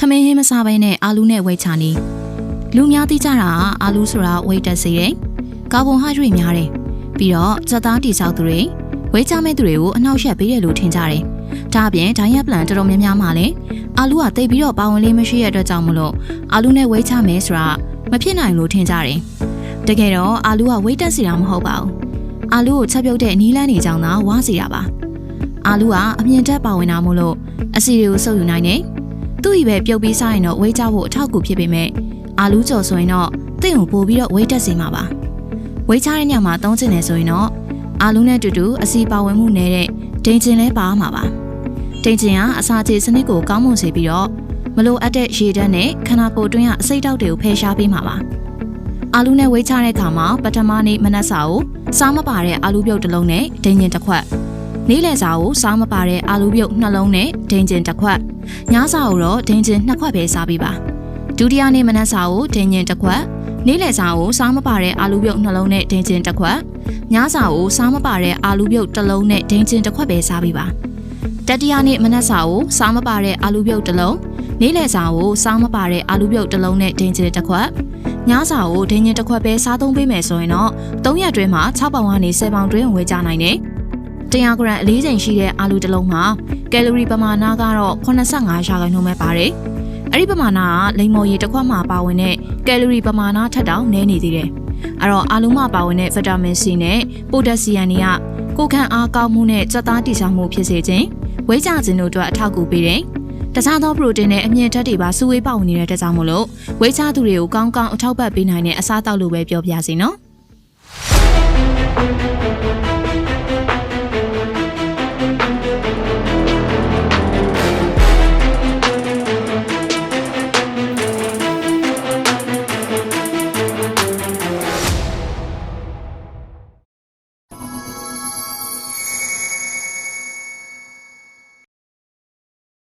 ထမင်းဟင်းမစားဘဲနဲ့အာလူနဲ့ဝိတ်ချနေလူများသိကြတာကအာလူဆိုတာဝိတ်တက်စေတယ်ကာဗွန်ဟိုက်ဒရိတ်များတယ်ပြီးတော့စက်သားတိဆောက်သူတွေဝိတ်ချမဲ့သူတွေကိုအနှောက်အယှက်ပေးတယ်လို့ထင်ကြတယ်ဒါအပြင်ဒိုင်ရက်ပလန်တော်တော်များများမှလည်းအာလူကတိတ်ပြီးတော့ပါဝင်လေးမရှိတဲ့အတွက်ကြောင့်မလို့အာလူနဲ့ဝိတ်ချမယ်ဆိုတာမဖြစ်နိုင်လို့ထင်ကြတယ်တကယ်တော့အာလူကဝိတ်တက်စီတာမဟုတ်ပါဘူးအာလူကိုချက်ပြုတ်တဲ့နီးလန်းနေကြောင်းသာဝါစီတာပါအာလူကအမြင့်တက်ပါဝင်တာမို့လို့အစီတွေကိုစုပ်ယူနိုင်တယ် သူ့ဤပဲပြုတ်ပြီးစားရင်တော့ဝိတ်ချဖို့အထောက်အကူဖြစ်ပေမဲ့အာလူကြော်ဆိုရင်တော့တင့်ကိုပို့ပြီးတော့ဝိတ်တက်စေမှာပါဝိတ်ချတဲ့ညမှာသုံးချင်တယ်ဆိုရင်တော့အာလူနဲ့တူတူအစီပါဝင်မှုနေတဲ့ဒိန်ချင်လဲပါမှာပါဒိန်ချင်ကအစာချေစနစ်ကိုကောင်းမွန်စေပြီးတော့မလိုအပ်တဲ့ရေဓာတ်နဲ့ခန္ဓာကိုယ်တွင်းကအစိတ်တောက်တွေကိုဖယ်ရှားပေးမှာပါအာလူနဲ့ဝိတ်ချတဲ့အခါမှာပထမနေ့မနက်စာကိုစားမပါတဲ့အာလူပြုတ်တစ်လုံးနဲ့ဒိန်ချင်တစ်ခွက် နေ့လယ်စာကိုစားမပါတဲ့အာလူပြုတ်နှလုံးနဲ့ဒိန်ချင်တစ်ခွက်ညစာကိုတော့ဒိန်ချင်နှစ်ခွက်ပဲစားပေးပါဒုတိယနေ့မနက်စာကိုဒိန်ချင်တစ်ခွက်နေ့လယ်စာကိုစားမပါတဲ့အာလူပြုတ်နှလုံးနဲ့ဒိန်ချင်တစ်ခွက်ညစာကိုစားမပါတဲ့အာလူပြုတ်တစ်လုံးနဲ့ဒိန်ချင်တစ်ခွက်ပဲစားပေးပါတတိယနေ့မနက်စာကိုစားမပါတဲ့အာလူပြုတ်တစ်လုံးနေ့လယ်စာကိုစားမပါတဲ့အာလူပြုတ်တစ်လုံးနဲ့ဒိန်ချင်တစ်ခွက်ညစာကိုဒိန်ချင်တစ်ခွက်ပဲစားသုံးပေးမယ်ဆိုရင်တော့3ရက်တွင်းမှာ6ပေါင်ကနေ10ပေါင်တွင်းဝယ်ကြနိုင်တယ် 100ဂရမ်အလေးချိန်ရှိတဲ့အာလူတစ်လုံးမှာကယ်လိုရီပမာဏကတော့85ရာခိုင်နှုန်းပဲပါတယ်။အဲ့ဒီပမာဏကလိမ္မော်ရည်တစ်ခွက်မှာပါဝင်တဲ့ကယ်လိုရီပမာဏထက်တောင်နည်းနေသေးတယ်။အဲ့တော့အာလူမှာပါဝင်တဲ့ဗီတာမင် C နဲ့ပိုတက်ဆီယမ်တွေကကိုယ်ခံအားကောင်းမှုနဲ့စက်သားတိကျမှုဖြစ်စေခြင်းဝိကြခြင်းတို့အတွက်အထောက်အကူပေးတယ်။တခြားသောပရိုတင်းနဲ့အမြင့်ဓာတ်တွေပါစုဝေးပါဝင်နေတဲ့အတွက်ကြောင့်မို့လို့ဝိကြသူတွေကိုကောင်းကောင်းအထောက်ပံ့ပေးနိုင်တဲ့အစားအသောက်လိုပဲပြောပြစီနော်။